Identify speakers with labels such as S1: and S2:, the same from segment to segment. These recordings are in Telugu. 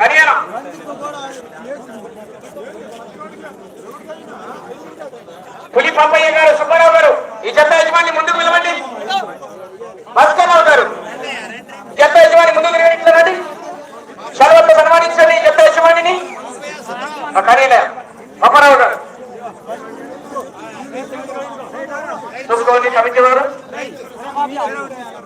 S1: హర్యానా. పులి పంపయ్య గారు సుబ్బారావు గారు ఈ జత యజమాని ముందుకు నిలవండి. భాస్కర్రావు గారు జత యజమాని ముందుకు నిలవండి. సర్వత్వ సన్మానించండి ఈ జత యజమానిని కరీనా అప్పారావు గారు చూసుకోండి కమిటీ వారు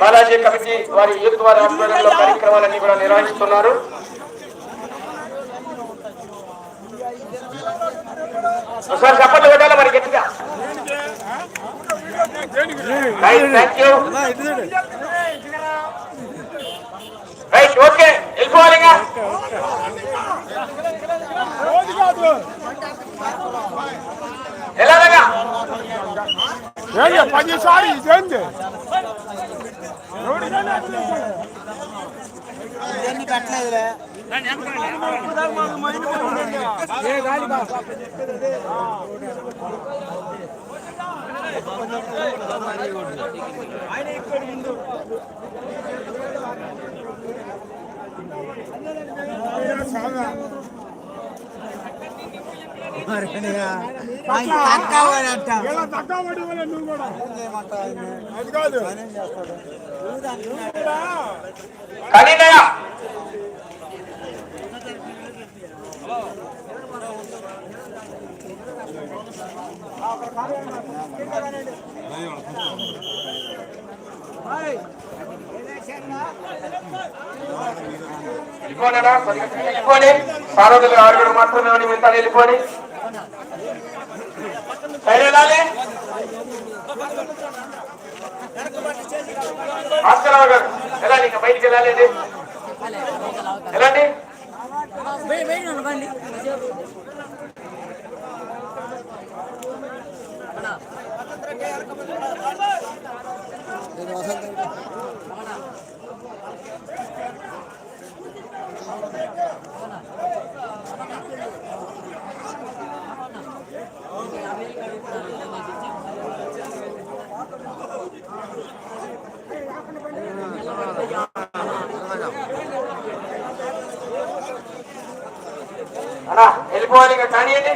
S1: బాలాజీ కమిటీ వారి యూత్ వారి ఆధ్వర్యంలో కార్యక్రమాలన్నీ కూడా నిర్వహిస్తున్నారు. ఒకసారి చప్పట్లు కొట్టాలి మరి గట్టిగా? థ్యాంక్ యూ రైట్ ఓకే వెళ్ళిపోవాలి ఇంకా. ఎలాగగా
S2: పదిసారి ఇదేంది?
S3: తక్కువ
S2: పడి వల్ల నువ్వు కూడా అది కాదు
S1: కనీనయ వెళ్ళిపోలేడా కొద్దిగా వెళ్ళిపోండి సారోజులు ఆరుగురు మాత్రమే ఉండి మిగతా వెళ్ళిపోని వెళ్ళాలి భాస్కరరావు గారు వెళ్ళాలి ఇంకా బయటికి వెళ్ళాలి వెళ్ళండి వెళ్ళిపోవాలి ఇంకా కానివ్వండి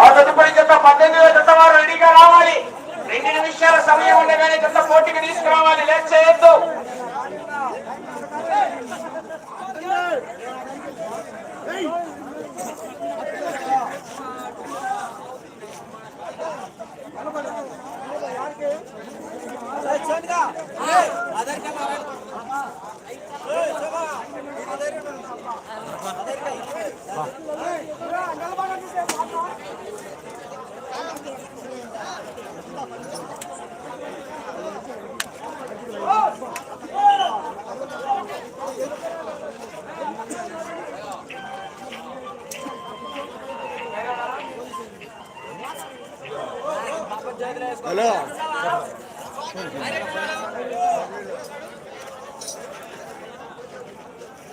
S1: ఆ తదుపరి జత పద్దెనిమిదో జత వారు రెడీగా రావాలి. రెండు నిమిషాల సమయం ఉండగానే జత పోటీకి తీసుకురావాలి. లేట్ చేయొద్దు.
S2: హలో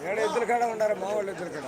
S2: ఏడ ఇద్దరు కాడ ఉండారా మా వాళ్ళు ఇద్దరు కాడ.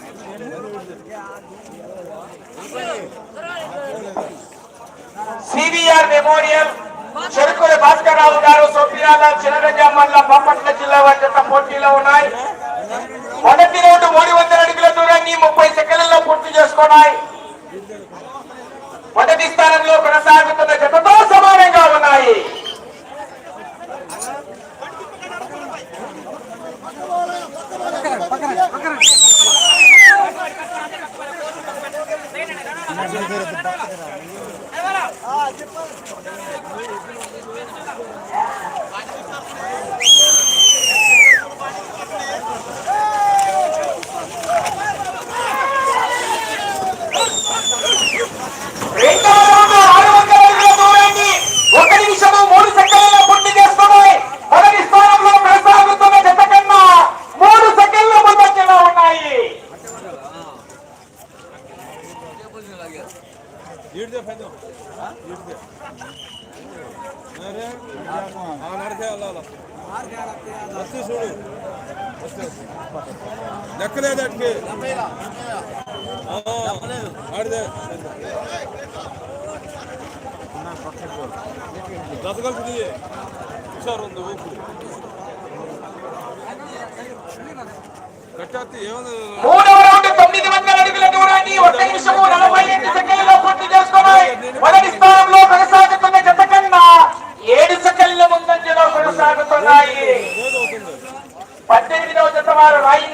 S1: సివిఆర్ మెమోరియల్ చెరుకుల భాస్కర్ రావు గారు సోపియాల చినగంజ మండలం బాపట్ల జిల్లా వద్ద పోటీలో ఉన్నాయి. మొదటి రౌండ్ మూడు వందల అడుగుల దూరాన్ని ముప్పై సెకండ్లలో పూర్తి చేసుకున్నాయి. మొదటి స్థానంలో కొనసాగుతున్న జతతో సమానంగా ఉన్నాయి.
S2: దశగలుపుది హుషారు ఉంది ఊపు
S1: మూడవ రౌండ్ తొమ్మిది వందల అడుగుల దూరాన్ని ఒక నిమిషము నలభై సెకండ్లలో పూర్తి చేసుకున్నాయి మొదటి స్థానంలో కొనసాగుతున్న జత కన్నా ఏడు సెకండ్ల ముందంజలో కొనసాగుతున్నాయి. పద్దెనిమిదవ జత వారు
S2: రాయి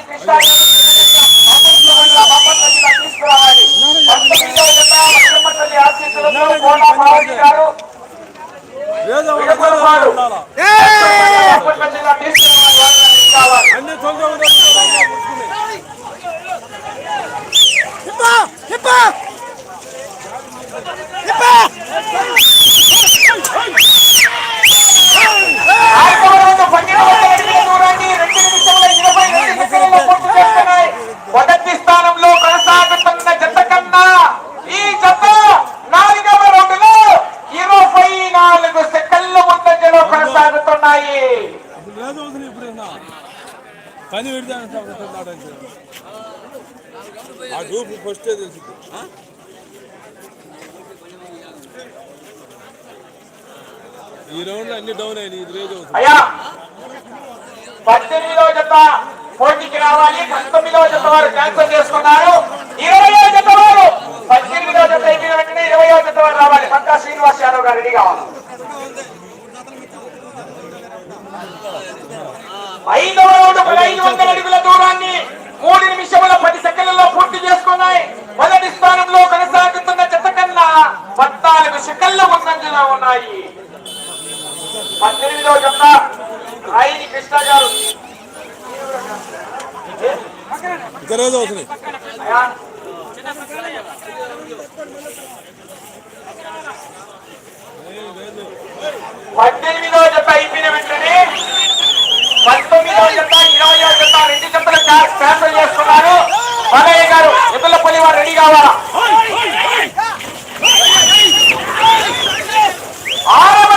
S2: ¡Vamos, vamos, vamos! పని పెడితే ఆ డూపు ఫస్టే తెలుసు. ఈ రౌండ్ అన్ని డౌన్ అయినాయి ఇది రేజ్ అవుతుంది
S1: జత పోటీకి రావాలి పంతొమ్మిదవ జత వారు క్యాన్సల్ చేసుకున్నారు. ఇరవయో జత వారు పద్దెనిమిదవ జత అయిపోయిన వెంటనే ఇరవయో జత వారు రావాలి. పక్కా శ్రీనివాస్ యాదవ్ గారు రెడీ కావాలి ఐదవ రౌండ్ ఒక ఐదు వందల అడుగుల దూరాన్ని మూడు నిమిషముల పది సెకండ్లలో పూర్తి చేసుకున్నాయి మొదటి స్థానంలో కొనసాగుతున్న జత కన్నా పద్నాలుగు సెకండ్ల ముందంజలో ఉన్నాయి పద్దెనిమిదవ జత రాయిని కృష్ణ గారు
S2: గరేజ్ రేజ్ అవుతుంది.
S1: అయ్యా, జత అయిపోయిన వెంటనే జత జత రెండు జతలు క్యాన్సల్ చేస్తున్నారు. మల్లయ్య గారు ఎదులపల్లి వారు రెడీ కావాలా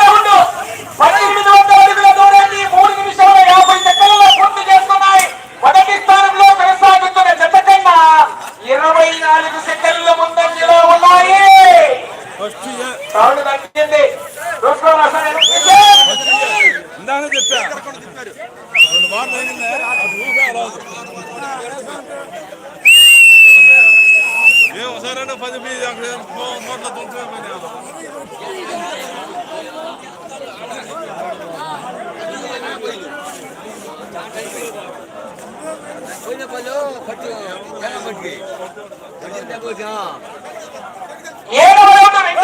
S1: రౌండ్ పద్దెనిమిది వందల అడుగుల దూరాన్ని మూడు నిమిషాల యాభై సెకండ్లలో పూర్తి చేస్తున్నాయి మొదటి స్థానంలో కొనసాగుతున్న జత కన్నా ఇరవై నాలుగు సెకండ్ల ముందంజలో ఉన్నాయి
S2: ఫస్ట్
S1: రౌండ్ తగ్గింది చూసుకో రసాయనం
S2: ఇందాక చెప్పా రెండు వారాలు అయిందే అది ఊగా రాదు ఏ ఒకసారి పది మీద అక్కడ నోట్ల తుంటే
S3: పోయిన పళ్ళు పట్టు. పట్టి?
S1: రెండు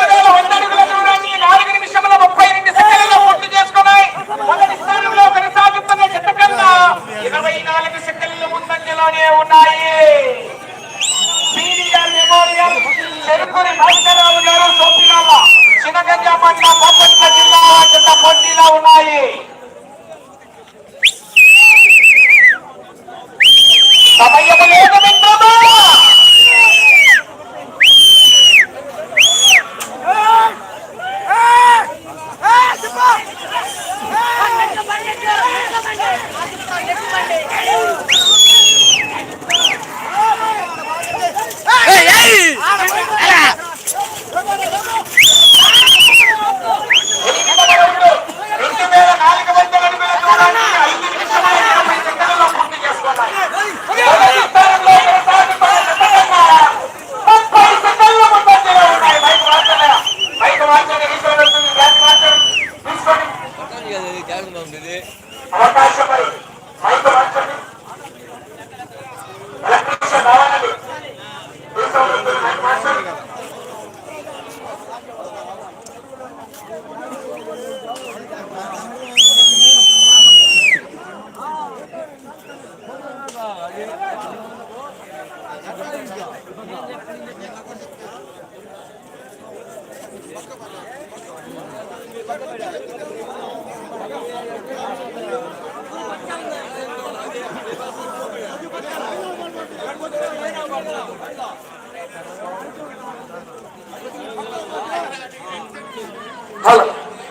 S1: వేల వంద అడుగుల దూరాన్ని నాలుగు నిమిషముల ముప్పై రెండు సెకండ్లలో పూర్తి చేసుకున్నాయి. మొదటి స్థానంలో కొనసాగుతున్న జత కన్నా ఇరవై నాలుగు సెకండ్ల ముందంజలోనే ఉన్నాయి. సీనియర్ మెమోరియల్ చెరుకుని భాస్కరరావు గారు సోపిరాల చినగంజ మండలం జిల్లా జత పోటీలో ఉన్నాయి. 爸爸要不要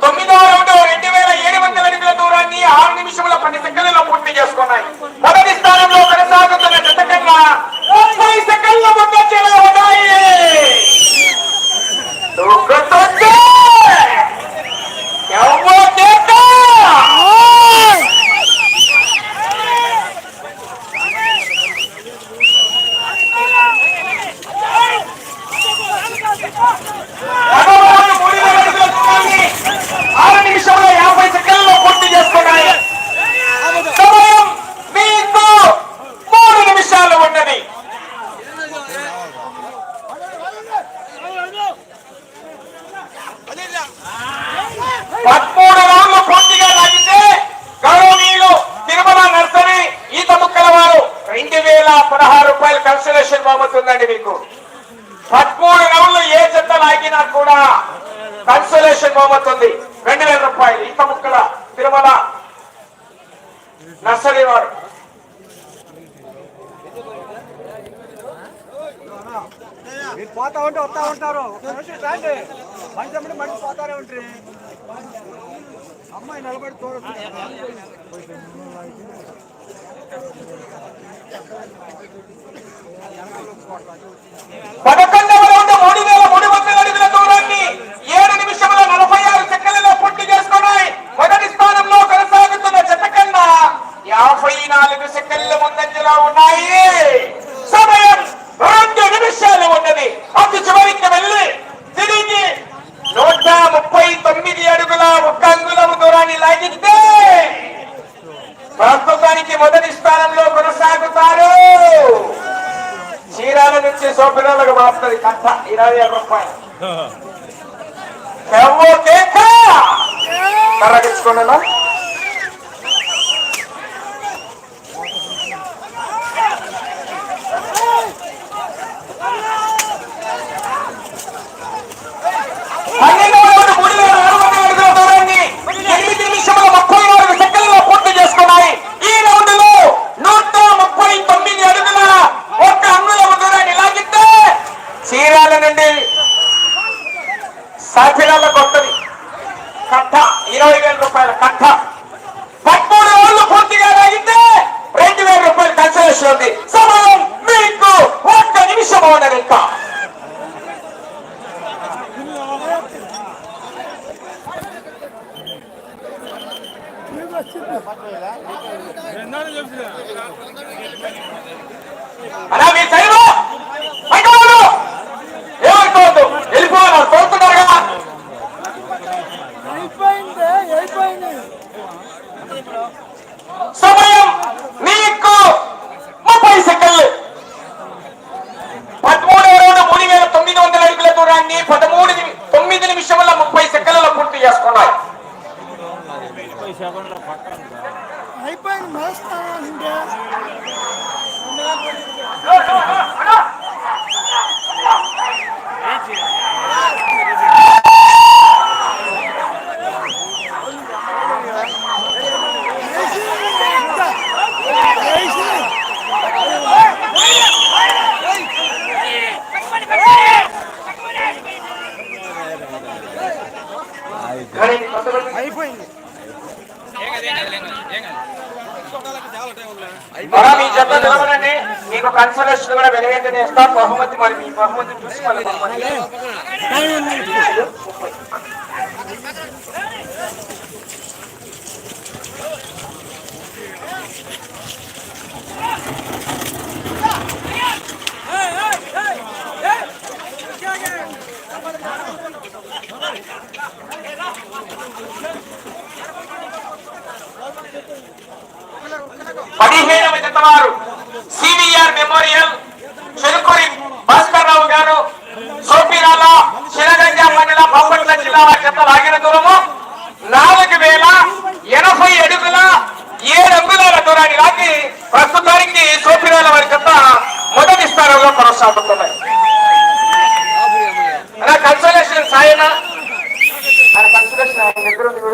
S1: తొమ్మిదవ రౌండ్ రెండు వేల ఏడు వందల ఎనిమిది దూరాన్ని ఆరు నిమిషంలో పది సెకండ్లలో పూర్తి చేసుకున్నాయి. బహుమతి రెండు వేల రూపాయలు. ఇంత ముక్కల తిరుమల నర్సరీ వాడు
S4: మీరు పోతా ఉంటే వస్తా ఉంటారు. మంచి అమ్మడి మళ్ళీ పోతానే ఉంటారు అమ్మాయి నిలబడి చూడదు
S1: పదకొండు వచ్చి సోపినాలకు మాస్తుంది కట్ట ఇరవై ఏడు రూపాయలు. ఎవరికే కరగించుకున్నా సాక్షిగాళ్ళకు కొత్తది. కట్ట ఇరవై వేల రూపాయల కట్ట. మరో మీ జత మీకు కన్సలేషన్ కూడా వెలుగైతే నేస్తాం బహుమతి మరి మీ బహుమతి చూసి Hey, hey! పదిహేనవ శతవారు